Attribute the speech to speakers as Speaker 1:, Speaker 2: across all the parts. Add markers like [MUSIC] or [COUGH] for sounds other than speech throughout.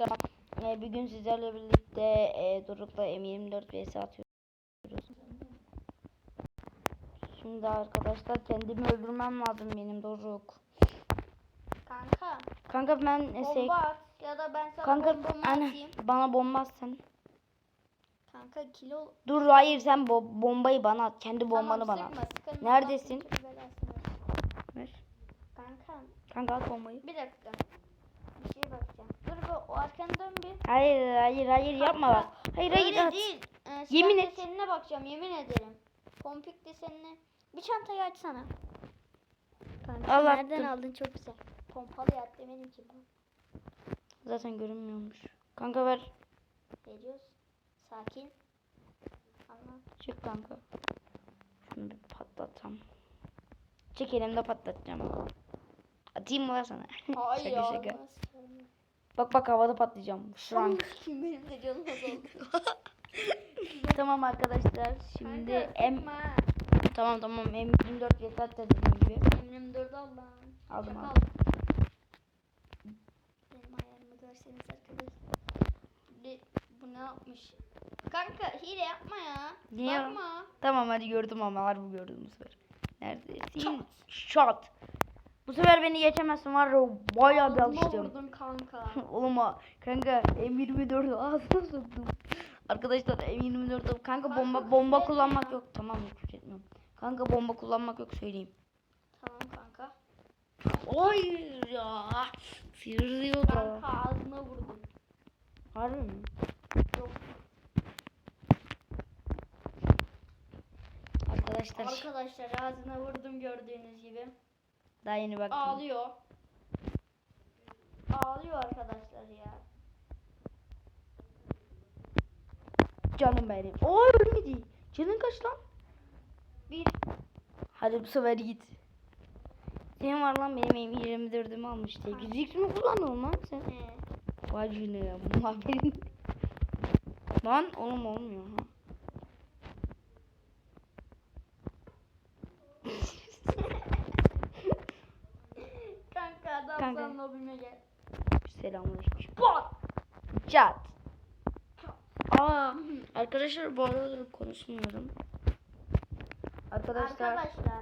Speaker 1: arkadaşlar e, bir gün sizlerle birlikte e, Doruk'la M24 vs atıyoruz. Şimdi arkadaşlar kendimi öldürmem lazım benim Doruk.
Speaker 2: Kanka
Speaker 1: Kanka ben e, şey,
Speaker 2: bomba at ya da ben sana
Speaker 1: kanka hani
Speaker 2: atayım.
Speaker 1: bana bomba at sen.
Speaker 2: Kanka kilo
Speaker 1: Dur hayır sen bo- bombayı bana at. Kendi bombanı
Speaker 2: Tamam,
Speaker 1: bana at.
Speaker 2: sıkma.
Speaker 1: Neredesin?
Speaker 2: Kanka
Speaker 1: Kanka at bombayı.
Speaker 2: bir dakika. Şeye bakacağım. Dur bir o arkanı dön bir.
Speaker 1: Hayır hayır hayır yapma bak. Hayır hayır
Speaker 2: Öyle
Speaker 1: at.
Speaker 2: değil. Ee,
Speaker 1: Yemin et.
Speaker 2: desenine bakacağım yemin ederim. Pompik desenine. Bir çantayı açsana. Kanka
Speaker 1: Al,
Speaker 2: nereden
Speaker 1: attım.
Speaker 2: aldın çok güzel. Pompalı yat demedim ki bu.
Speaker 1: Zaten görünmüyormuş. Kanka ver.
Speaker 2: Veriyoruz. Sakin. Allah.
Speaker 1: Çık kanka. Şunu bir patlatam. Çek elimde patlatacağım. Atayım mı lan sana? [LAUGHS]
Speaker 2: Hayır
Speaker 1: şaka
Speaker 2: ya.
Speaker 1: şaka. Bak bak havada patlayacağım. Şrank. [LAUGHS]
Speaker 2: Benim de canım azaldı. [LAUGHS]
Speaker 1: tamam arkadaşlar. Şimdi
Speaker 2: Kanka,
Speaker 1: M
Speaker 2: sıkma.
Speaker 1: tamam tamam M24 yeter de dediğim gibi.
Speaker 2: Eminim dördü Allah'ım.
Speaker 1: Aldım,
Speaker 2: Çakal.
Speaker 1: aldım.
Speaker 2: Benim ayarımı görseniz arkadaşlar. Bu ne yapmış? Kanka hile yapma ya.
Speaker 1: Niye?
Speaker 2: Bakma.
Speaker 1: Tamam hadi gördüm ama harbi gördüm bu sefer. Neredesin? Shot. Bu sefer beni geçemezsin var ya bayağı bir alıştım.
Speaker 2: kanka. [LAUGHS]
Speaker 1: Oğlum kanka M24'ü ağzına soktum. Arkadaşlar M24'ü kanka
Speaker 2: Kanka
Speaker 1: bomba bomba kullanmak
Speaker 2: ya.
Speaker 1: yok. Tamam küfür etmiyorum. Kanka bomba kullanmak yok söyleyeyim.
Speaker 2: tamam kanka.
Speaker 1: Hayır ya. Sıyırıyor da.
Speaker 2: Kanka ağzına vurdum.
Speaker 1: Harbi mi?
Speaker 2: Yok.
Speaker 1: Arkadaşlar
Speaker 2: Arkadaşlar ağzına vurdum gördüğünüz gibi.
Speaker 1: Daha yeni baktım.
Speaker 2: Ağlıyor. Ağlıyor arkadaşlar ya.
Speaker 1: Canım benim. Oo ölmedi. Canın kaç lan?
Speaker 2: Bir
Speaker 1: Hadi bu sefer git. Senin var lan benim M24'ümü almış. 8x mi kullanıyorsun lan sen?
Speaker 2: he.
Speaker 1: Vay canına ya. Lan oğlum olmuyor ha.
Speaker 2: Kanka adam
Speaker 1: Kanka.
Speaker 2: sen lobime gel.
Speaker 1: Selamünaleyküm. Pat. Çat. Aa, arkadaşlar bu arada konuşmuyorum. Arkadaşlar,
Speaker 2: Arkadaşlar.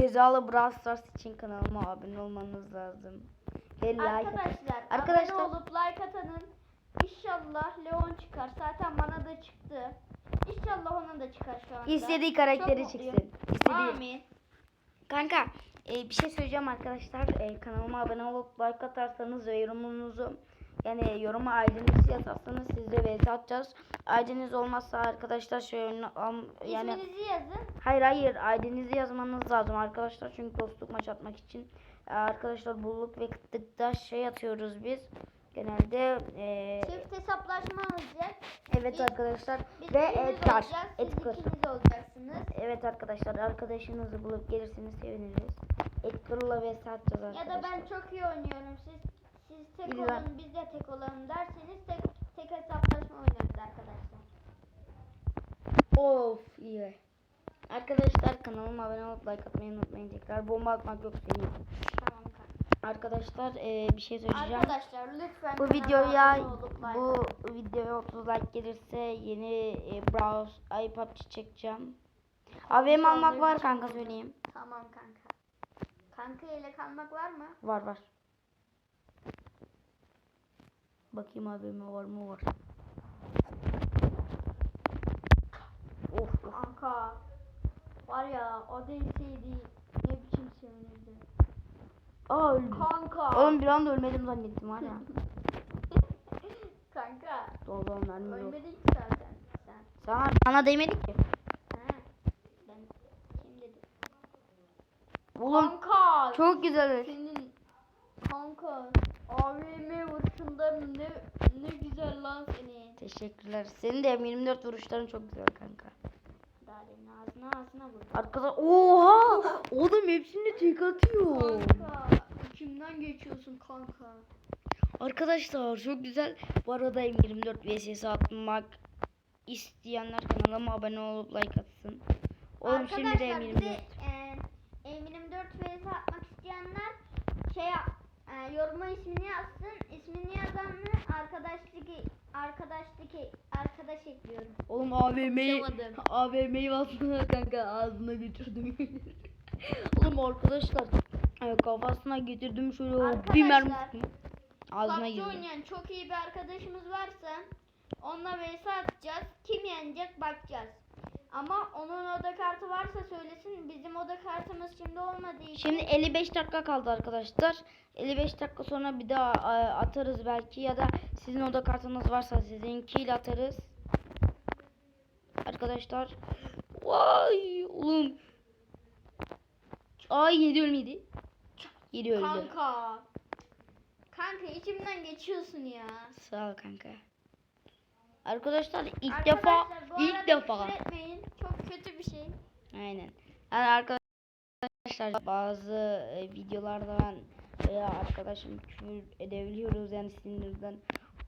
Speaker 1: cezalı Brawl Stars için kanalıma abone olmanız lazım. Ve like.
Speaker 2: Arkadaşlar,
Speaker 1: Arkadaşlar-
Speaker 2: abone olup like atanın inşallah Leon çıkar. Zaten bana da çıktı. İnşallah ona da çıkar şu anda.
Speaker 1: İstediği karakteri çıksın. İstediği.
Speaker 2: Amin.
Speaker 1: Kanka e, bir şey söyleyeceğim arkadaşlar. E, kanalıma abone olup like atarsanız ve yorumunuzu yani yoruma ID'nizi yazarsanız sizde vs atacağız. ID'niz olmazsa arkadaşlar şöyle yani
Speaker 2: İsminizi yazın.
Speaker 1: hayır hayır ID'nizi yazmanız lazım arkadaşlar çünkü dostluk maç atmak için E, arkadaşlar bulluk ve kıtlıkta şey atıyoruz biz. Genelde e,
Speaker 2: Çift hesaplaşma olacak.
Speaker 1: evet
Speaker 2: biz-
Speaker 1: arkadaşlar
Speaker 2: Biz
Speaker 1: ve
Speaker 2: ikimiz
Speaker 1: et
Speaker 2: olacaksınız.
Speaker 1: Evet arkadaşlar arkadaşınızı bulup gelirseniz seviniriz. Ekırla vs atacağız
Speaker 2: Ya
Speaker 1: arkadaşlar.
Speaker 2: da ben çok iyi oynuyorum. Siz siz tek
Speaker 1: İyi
Speaker 2: olun, biz de tek olalım derseniz tek tek hesaplaşma oynarız arkadaşlar.
Speaker 1: Of iyi. Arkadaşlar kanalıma abone olup like atmayı unutmayın tekrar. Bomba atmak yok senin.
Speaker 2: Tamam kanka.
Speaker 1: Arkadaşlar eee, bir şey söyleyeceğim.
Speaker 2: Arkadaşlar lütfen
Speaker 1: Bu videoya
Speaker 2: like
Speaker 1: bu
Speaker 2: atın.
Speaker 1: videoya 30 like gelirse yeni e, browse ay PUBG çekeceğim. AVM almak var kanka söyleyeyim.
Speaker 2: Tamam kanka. Kanka ile kalmak var mı?
Speaker 1: Var var. Bakayım AVM var mı var. Of of.
Speaker 2: Kanka. Var ya o değilseydi ne biçim sevinirdi.
Speaker 1: Aa öldüm.
Speaker 2: Kanka.
Speaker 1: Oğlum bir anda ölmedim zannettim var ya. [LAUGHS]
Speaker 2: Kanka.
Speaker 1: Oğlum mermi yok.
Speaker 2: Ölmedin ki zaten sen.
Speaker 1: Sana, sana değmedik ki.
Speaker 2: He. Ben kim dedim?
Speaker 1: Oğlum
Speaker 2: Kanka.
Speaker 1: Çok güzel.
Speaker 2: Senin kanka AVM vuruşundan ne ne güzel lan senin.
Speaker 1: Teşekkürler. Senin de M24 vuruşların çok güzel kanka.
Speaker 2: Daha demin ağzına ağzına vurdum.
Speaker 1: Arkadaş oha! Oğlum hepsini tek atıyor.
Speaker 2: Kanka içimden geçiyorsun kanka.
Speaker 1: Arkadaşlar çok güzel. Bu arada M24 VSS atmak isteyenler kanalıma abone olup like atsın. Oğlum şimdi de
Speaker 2: Arkadaşlar bir
Speaker 1: M24.
Speaker 2: e, yoruma ismini yazsın. İsmini yazanla arkadaşlık e- arkadaşlık e- arkadaş ekliyorum.
Speaker 1: Oğlum AVM'yi AVM'yi basmıyor kanka ağzına götürdüm. [LAUGHS] Oğlum arkadaşlar evet, kafasına getirdim şöyle bir mermi ağzına girdi.
Speaker 2: oynayan çok iyi bir arkadaşımız varsa onunla vs atacağız. Kim yenecek bakacağız. Ama onun oda kartı varsa söylesin. Bizim oda kartımız şimdi olmadığı için.
Speaker 1: Şimdi 55 dakika kaldı arkadaşlar. 55 dakika sonra bir daha e, atarız belki ya da sizin oda kartınız varsa sizinkiyle atarız. Arkadaşlar. Vay oğlum. Ay 7 ölmedi. 7 öldü.
Speaker 2: Kanka. Kanka içimden geçiyorsun ya.
Speaker 1: Sağ ol kanka. Arkadaşlar ilk
Speaker 2: Arkadaşlar,
Speaker 1: defa ilk defa.
Speaker 2: etmeyin. Çok kötü bir şey.
Speaker 1: Aynen. Yani arkadaşlar bazı e, videolarda ben veya arkadaşım küfür edebiliyoruz yani sinirden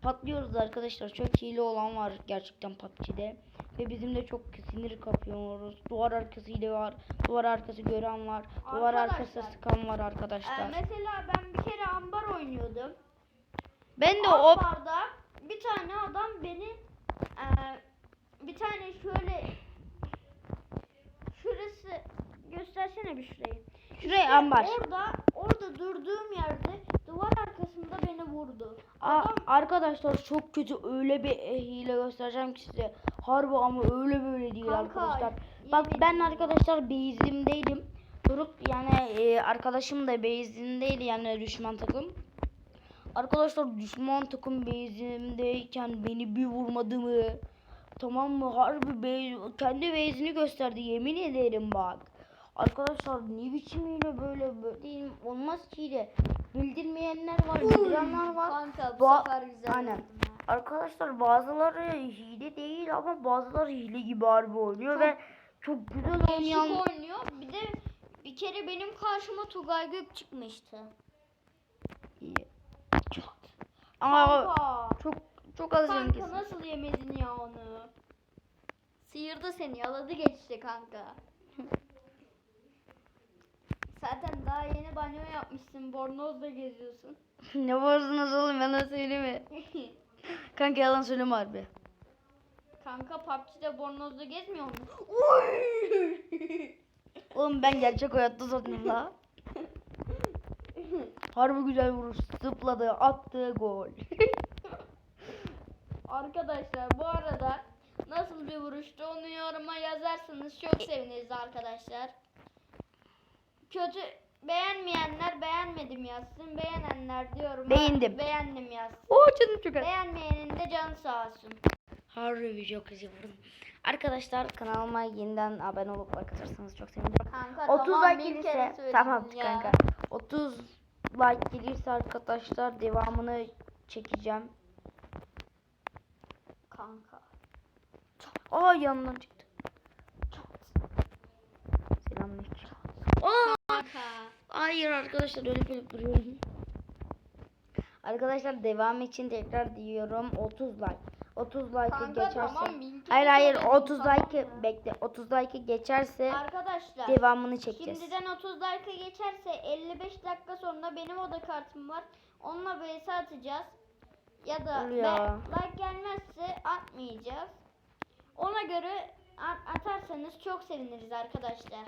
Speaker 1: patlıyoruz arkadaşlar. Çok hile olan var gerçekten PUBG'de ve bizim de çok sinir kapıyoruz. Duvar arkası hile var, duvar arkası gören var, duvar arkası sıkan var arkadaşlar.
Speaker 2: mesela ben bir kere ambar oynuyordum.
Speaker 1: Ben de o
Speaker 2: Ambarda bir tane adam beni e, bir tane şöyle şurası göstersene bir şurayı.
Speaker 1: şuraya
Speaker 2: İşte
Speaker 1: ambar.
Speaker 2: Orada orada durduğum yerde duvar arkasında beni vurdu.
Speaker 1: Aa,
Speaker 2: Adam
Speaker 1: arkadaşlar çok kötü öyle bir e, hile göstereceğim ki size. Harbi ama öyle böyle değil
Speaker 2: Kanka,
Speaker 1: arkadaşlar. Bak ben arkadaşlar base'imdeydim. Durup yani e, arkadaşım da base'indeydi yani düşman takım. Arkadaşlar düşman takım base'imdeyken beni bir vurmadı mı? Tamam mı? Harbi base, kendi base'ini gösterdi yemin ederim bak. Arkadaşlar ne biçim hile böyle böyle olmaz ki hile. Bildirmeyenler var, bildirenler var.
Speaker 2: Kanka bu
Speaker 1: Ba-
Speaker 2: sefer güzel.
Speaker 1: Aynen. Arkadaşlar bazıları hile değil ama bazıları hile gibi harbi oynuyor ve çok güzel oynayan
Speaker 2: oynuyor. Bir de bir kere benim karşıma Tugay Gök çıkmıştı.
Speaker 1: Ama
Speaker 2: Kanka.
Speaker 1: çok çok az
Speaker 2: Kanka
Speaker 1: renklisin.
Speaker 2: nasıl yemedin ya onu? Sıyırdı seni, yaladı geçti kanka. [LAUGHS] Zaten daha yeni banyo yapmışsın, bornozla geziyorsun. [LAUGHS]
Speaker 1: ne varsınız oğlum yalan [LAUGHS] söyleme. Kanka yalan söyleme harbi.
Speaker 2: kanka PUBG'de bornozla gezmiyor mu?
Speaker 1: Oğlum ben gerçek hayatta sandım la. [LAUGHS] Harbi güzel vuruş. Zıpladı, attı, gol. [LAUGHS]
Speaker 2: Arkadaşlar bu arada nasıl bir vuruştu onu yoruma yazarsanız çok seviniriz arkadaşlar. Kötü beğenmeyenler beğenmedim yazsın. Beğenenler diyorum.
Speaker 1: Beğendim.
Speaker 2: Beğendim yazsın.
Speaker 1: Oo canım çok.
Speaker 2: Beğenmeyenin de canı sağ olsun.
Speaker 1: Harbi çok güzel vurdum. Arkadaşlar kanalıma yeniden abone olup like atarsanız çok sevinirim.
Speaker 2: Kanka
Speaker 1: 30
Speaker 2: tamam,
Speaker 1: like gelirse tamam
Speaker 2: ya.
Speaker 1: kanka. 30 like gelirse arkadaşlar devamını çekeceğim.
Speaker 2: Kanka.
Speaker 1: Aa yanından çıktı. Selamünaleyküm. Aa
Speaker 2: Kanka.
Speaker 1: hayır arkadaşlar öyle böyle duruyorum. Arkadaşlar devam için tekrar diyorum 30 like. 30 like'ı
Speaker 2: Kanka
Speaker 1: geçerse.
Speaker 2: tamam,
Speaker 1: hayır hayır
Speaker 2: söyledim,
Speaker 1: 30
Speaker 2: tamam
Speaker 1: like'ı bekle. 30 like'ı geçerse
Speaker 2: Arkadaşlar.
Speaker 1: devamını çekeceğiz.
Speaker 2: Şimdiden 30 dakika geçerse 55 dakika sonra benim oda kartım var. Onunla vs atacağız. Ya da
Speaker 1: Dur
Speaker 2: be-
Speaker 1: ya.
Speaker 2: like gelmezse atmayacağız. Ona göre a- atarsanız çok seviniriz arkadaşlar.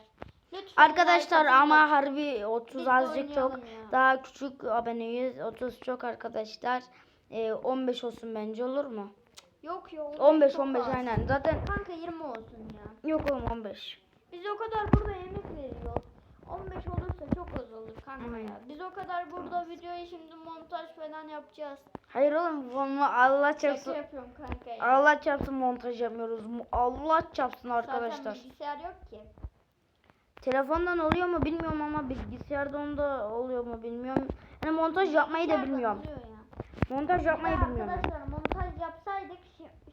Speaker 2: Lütfen
Speaker 1: Arkadaşlar
Speaker 2: like atın
Speaker 1: ama harbi 30
Speaker 2: Biz de
Speaker 1: azıcık çok.
Speaker 2: oynayalım ya.
Speaker 1: Daha küçük aboneyiz. 30 çok arkadaşlar. Ee, 15 olsun bence olur mu?
Speaker 2: Yok yok.
Speaker 1: 15
Speaker 2: çok
Speaker 1: 15
Speaker 2: az.
Speaker 1: aynen. Zaten
Speaker 2: Kanka 20 olsun ya.
Speaker 1: yok oğlum 15.
Speaker 2: Biz o kadar burada yemek veriyoruz. 15 olursa çok az olur kanka
Speaker 1: Aynen.
Speaker 2: ya. Biz o kadar burada videoyu şimdi montaj falan yapacağız.
Speaker 1: Hayır oğlum bunu Allah
Speaker 2: Şaka
Speaker 1: çarpsın.
Speaker 2: yapıyorum kanka ya.
Speaker 1: Allah çarpsın montaj yapmıyoruz. Allah çarpsın arkadaşlar.
Speaker 2: Zaten bilgisayar yok ki.
Speaker 1: Telefondan oluyor mu bilmiyorum ama bilgisayardan da oluyor mu bilmiyorum. Yani montaj yapmayı da bilmiyorum.
Speaker 2: ya.
Speaker 1: Montaj yapmayı
Speaker 2: Ya
Speaker 1: bilmiyorum.
Speaker 2: Arkadaşlar montaj yapsaydık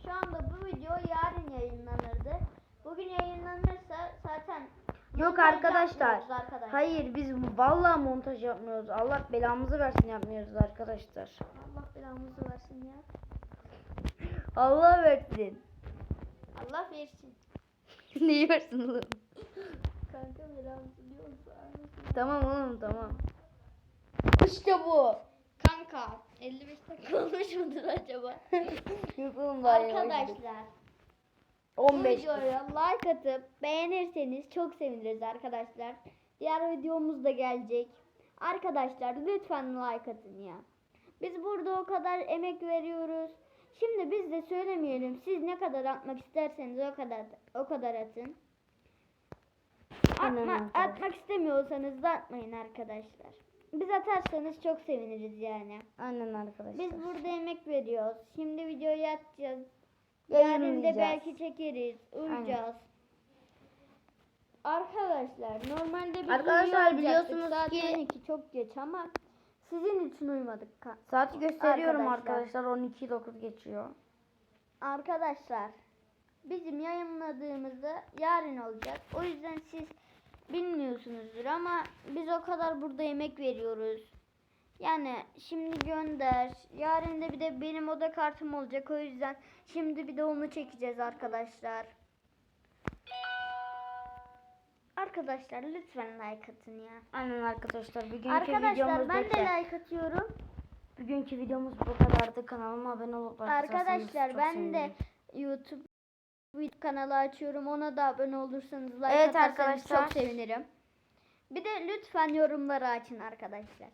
Speaker 2: şu, anda bu video yarın yayınlanırdı. Bugün yayınlanırsa zaten
Speaker 1: Yok arkadaşlar.
Speaker 2: arkadaşlar.
Speaker 1: Hayır biz vallahi montaj yapmıyoruz. Allah belamızı versin yapmıyoruz arkadaşlar.
Speaker 2: Allah belamızı versin ya.
Speaker 1: Allah versin.
Speaker 2: Allah versin. [LAUGHS]
Speaker 1: Neyi versin oğlum?
Speaker 2: Kanka belamızı diyorsa.
Speaker 1: Tamam oğlum tamam. İşte bu.
Speaker 2: Kanka 55 dakika [LAUGHS] olmuş mudur acaba? [LAUGHS]
Speaker 1: Yok oğlum daha yavaş gidelim.
Speaker 2: Arkadaşlar Bu
Speaker 1: 15
Speaker 2: videoya like atıp beğenirseniz çok seviniriz arkadaşlar. Diğer videomuz da gelecek. Arkadaşlar lütfen like atın ya. Biz burada o kadar emek veriyoruz. Şimdi biz de söylemeyelim. Siz ne kadar atmak isterseniz o kadar o kadar atın. Atma, atmak istemiyorsanız da atmayın arkadaşlar. Biz atarsanız çok seviniriz yani.
Speaker 1: Aynen arkadaşlar.
Speaker 2: Biz burada emek veriyoruz. Şimdi videoyu atacağız. Yarın da belki çekeriz. Uyuyacağız. Arkadaşlar normalde bir
Speaker 1: Arkadaşlar, biliyorsunuz
Speaker 2: Saat
Speaker 1: ki-
Speaker 2: 12 çok geç ama sizin için uyumadık.
Speaker 1: Saati gösteriyorum
Speaker 2: Arkadaşlar.
Speaker 1: arkadaşlar. 12.09 geçiyor.
Speaker 2: Arkadaşlar bizim yayınladığımızda yarın olacak. O yüzden siz bilmiyorsunuzdur ama biz o kadar burada emek veriyoruz. Yani şimdi gönder. Yarın da bir de benim oda kartım olacak. O yüzden şimdi bir de onu çekeceğiz arkadaşlar. Arkadaşlar lütfen like atın ya.
Speaker 1: Aynen arkadaşlar. Bugünkü
Speaker 2: Arkadaşlar ben de like atıyorum.
Speaker 1: Bugünkü videomuz bu kadardı. Kanalıma abone olup
Speaker 2: Arkadaşlar ben
Speaker 1: sevinirim.
Speaker 2: de YouTube video kanalı açıyorum. Ona da abone olursanız like
Speaker 1: Evet
Speaker 2: atarsanız
Speaker 1: arkadaşlar.
Speaker 2: çok sevinirim. Bir de lütfen yorumları açın arkadaşlar.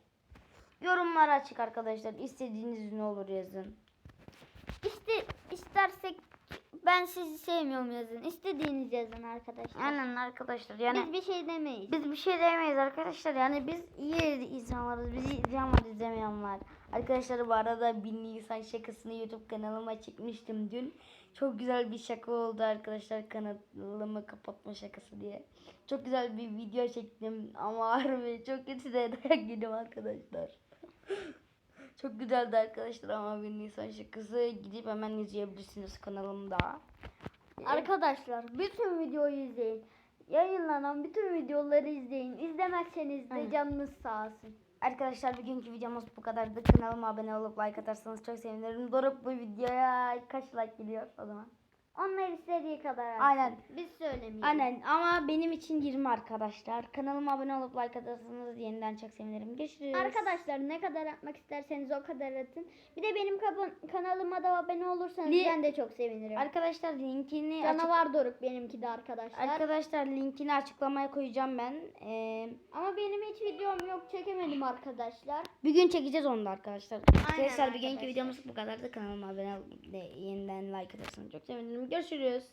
Speaker 1: Yorumlar açık arkadaşlar. İstediğiniz ne olur yazın.
Speaker 2: İşte istersek ben sizi sevmiyorum yazın. İstediğiniz yazın arkadaşlar.
Speaker 1: Aynen arkadaşlar. Yani
Speaker 2: Biz bir şey demeyiz.
Speaker 1: Biz bir şey demeyiz arkadaşlar. Yani biz iyi insanlarız. Bizi izleyen var izlemeyen var. Arkadaşlar bu arada bir Nisan şakasını YouTube kanalıma çekmiştim dün. Çok güzel bir şaka oldu arkadaşlar kanalımı kapatma şakası diye. Çok güzel bir video çektim ama harbi çok kötü de dayak yedim arkadaşlar. Çok güzeldi arkadaşlar ama bir Nisan şakası gidip hemen izleyebilirsiniz kanalımda.
Speaker 2: Arkadaşlar bütün videoyu izleyin. Yayınlanan bütün videoları izleyin. İzlemezseniz de canınız sağ olsun.
Speaker 1: Arkadaşlar bugünkü videomuz bu kadardı. Kanalıma abone olup like atarsanız çok sevinirim. Doruk bu videoya kaç like geliyor o zaman?
Speaker 2: Onlar istediği kadar atsın.
Speaker 1: Aynen.
Speaker 2: Biz söylemeyiz.
Speaker 1: Aynen ama benim için 20 arkadaşlar. Kanalıma abone olup like atarsanız yeniden çok sevinirim. Görüşürüz.
Speaker 2: Arkadaşlar ne kadar atmak isterseniz o kadar atın. Bir de benim kanalıma da abone olursanız
Speaker 1: Li-
Speaker 2: ben de çok sevinirim.
Speaker 1: Arkadaşlar linkini
Speaker 2: Canavar Doruk benimki de arkadaşlar.
Speaker 1: Arkadaşlar linkini açıklamaya koyacağım ben. Ee,
Speaker 2: Ama benim hiç videom yok çekemedim arkadaşlar.
Speaker 1: Bir gün çekeceğiz onu da arkadaşlar. Arkadaşlar bugünkü
Speaker 2: arkadaşlar.
Speaker 1: videomuz bu kadardı. Kanalıma abone de yeniden like atarsanız çok sevinirim. Görüşürüz.